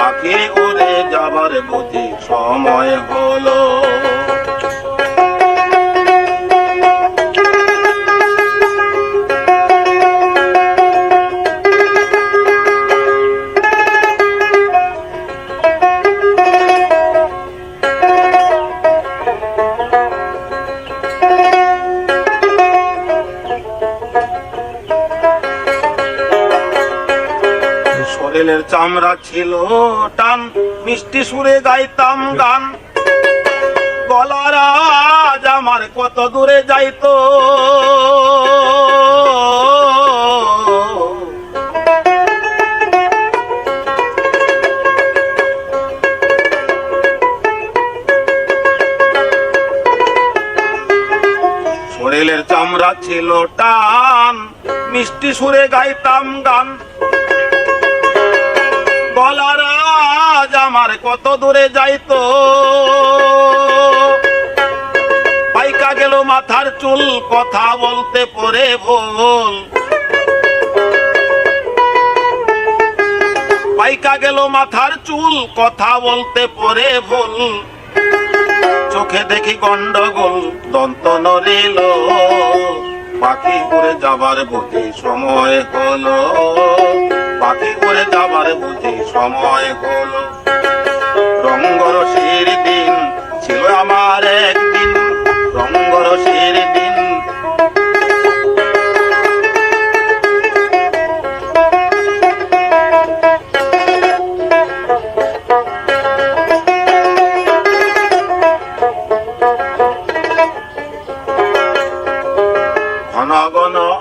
পাখি উড়ে যাবার বুঝি সময় হলো। চামড়া ছিল টান, মিষ্টি সুরে গাইতাম গান। গলার আজ আমার কত দূরে যাইতো। শরীরের চামড়া ছিল টান, মিষ্টি সুরে গাইতাম গান। আমার কত দূরে যাইতো? পাইকা গেল মাথার চুল, কথা বলতে পরে ভুল। পাইকা গেল মাথার চুল, কথা বলতে পরে ভুল। চোখে দেখি গন্ডগোল, দন্ত নড়িল পাখি করে যাবার বুঝি সময় হলো।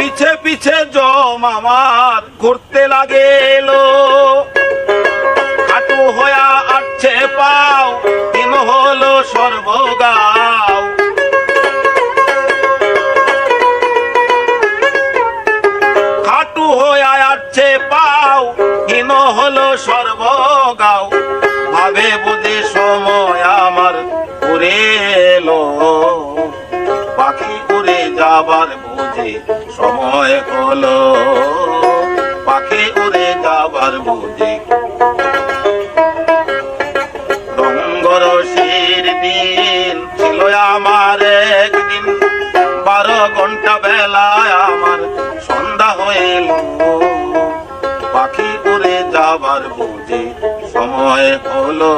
পিছে পিছে জম আমার ঘুরতে লাগেল। খাটু হয়া আটছে পাও, দিন হলো সর্বগাও। খাটু হয়া আটছে পাও, দিন হলো সর্বগাও। ভাবে বুঝে সময় আমার উড়ে এলো পাখি উড়ে যাবার সময় হলো। পাখি উড়ে যাবার বুঝে রঙ্গরসির দিন ছিল আমার একদিন। বারো ঘণ্টা বেলায় আমার সন্ধ্যা হইল পাখি উড়ে যাবার বুঝে সময় হলো।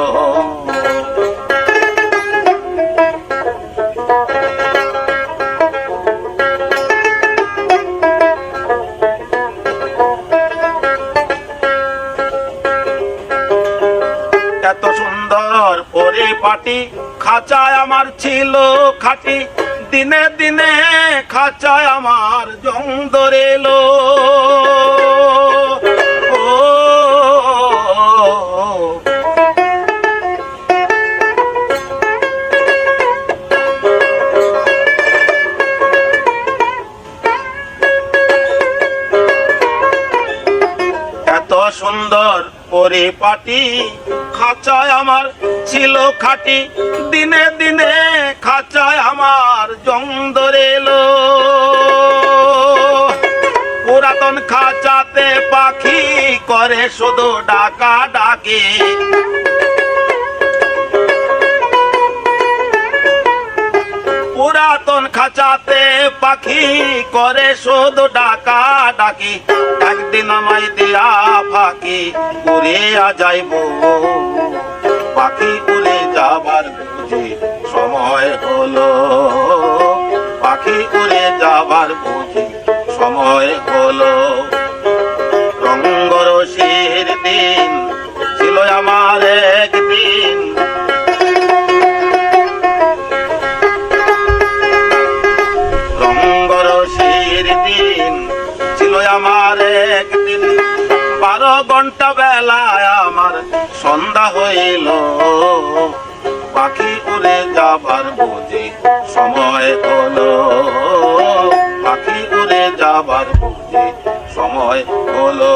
সুন্দর পরিপাটি খাঁচায় আমার ছিল খাটি। দিনে দিনে খাঁচায় আমার জং ধরেলো। সুন্দর পরিপাটি, খাঁচায় আমার ছিল খাটি। দিনে দিনে খাঁচায় আমার জং ধরেলো পুরাতন খাঁচাতে পাখি করে, শুধু ডাকা ডাকে। পুরাতন খাঁচাতে পাখি করে, শুধু ডাকা ডাকি একদিন আমায় দিয়া ফাঁকি উড়িয়া যাইব। পাখি উড়ে যাবার বুঝি সময় হলো। পাখি উড়ে যাবার বুঝি সময় হলো। রঙ্গরসির দিন ছিল আমার একদিন। ঘণ্টা বেলায় আমার সন্ধ্যা হইল। পাখি উড়ে যাবার বুঝি সময় হলো। পাখি উড়ে যাবার বুঝি সময় হলো।